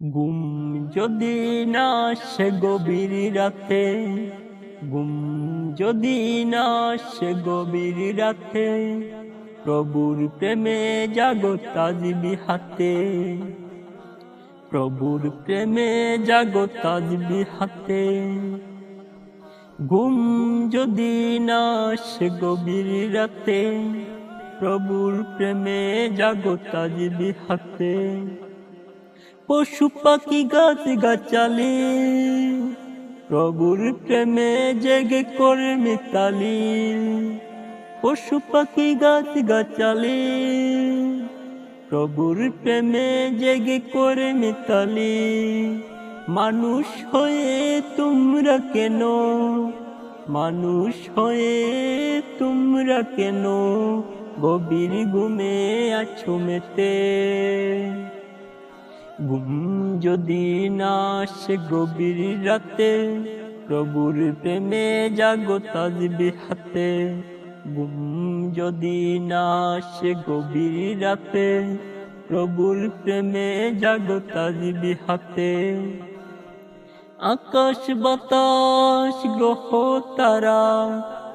গুম যদি না সে গভীর রাতে, গুম যদি না সে গভীর রাতে, প্রভুর প্রেমে জাগো তাজবি হাতে। প্রভুর প্রেমে জাগো তাজবি হাতে। ঘুম যদি না সে গভীর রাতে, প্রভুর প্রেমে জাগো তাজবি হাতে। পশু পাখি গাছ গাছালি প্রভুর প্রেমে জেগে করে মিতালি পশু পাখি গাছ গাছালি প্রভুর প্রেমে জেগে করে মিতালি মানুষ হয়ে তোমরা কেন? মানুষ হয়ে তোমরা কেন? গভীর ঘুমে আছো মেতে। ঘুম যদি না সে গভীর রাতে, প্রভুর প্রেমে জাগো তাজবি হাতে। ঘুম যদি না সে গভীর রাতে, প্রভুর প্রেমে জাগো তাজবি হাতে। আকাশ বাতাস, গ্রহ তারা,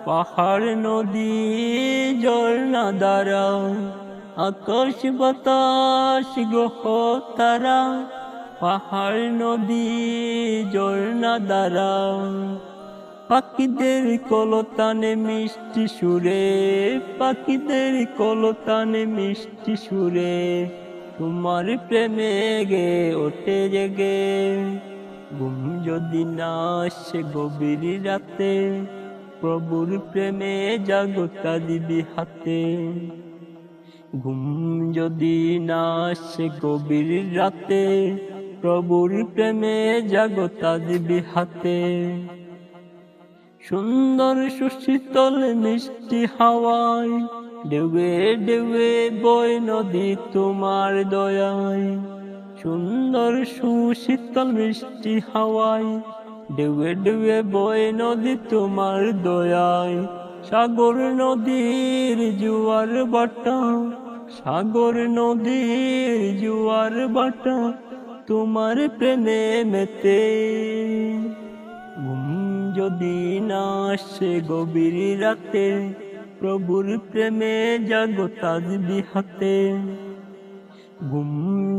পাহাড়, নদী ঝর্ণা দ্বারা আকাশ বাতাস গ্রহ তারা, পাহাড়, নদী, ঝর্ণা দ্বারা। পাখিদের কলতানে মিষ্টি সুরে, পাখিদের কলতানে মিষ্টি সুরে, তোমার প্রেমে গে, ওঠে জেগে। ঘুম যদি না আসে গভীর রাতে, প্রভুর প্রেমে জাগতা দিবি হাতে। ঘুম যদি না আসে গভীর রাতে, প্রভুর প্রেমে জাগতা দিবি হাতে। সুন্দর সুশীতল মিষ্টি হাওয়ায় ডেবে ডেবে বই নদী তোমার দয়ায়। সুন্দর সুশীতল মিষ্টি হাওয়ায় ডেবে ডেবে বই নদী তোমার দয়ায়। সাগর নদীর জুয়ার বাটা সাগর নদীর জুয়ার বাটা তোমার প্রেমে মেতে। ঘুম যদি না আসে গভীর রাতে, প্রভুর প্রেমে জাগো তাজবি হাতে। ঘুম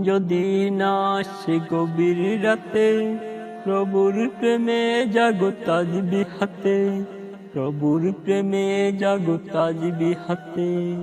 যদি না আসে গভীর রাতে, প্রভুর প্রেমে জাগো তাজবি হাতে। প্রভুর প্রেমে জাগো তাজবি হাতে।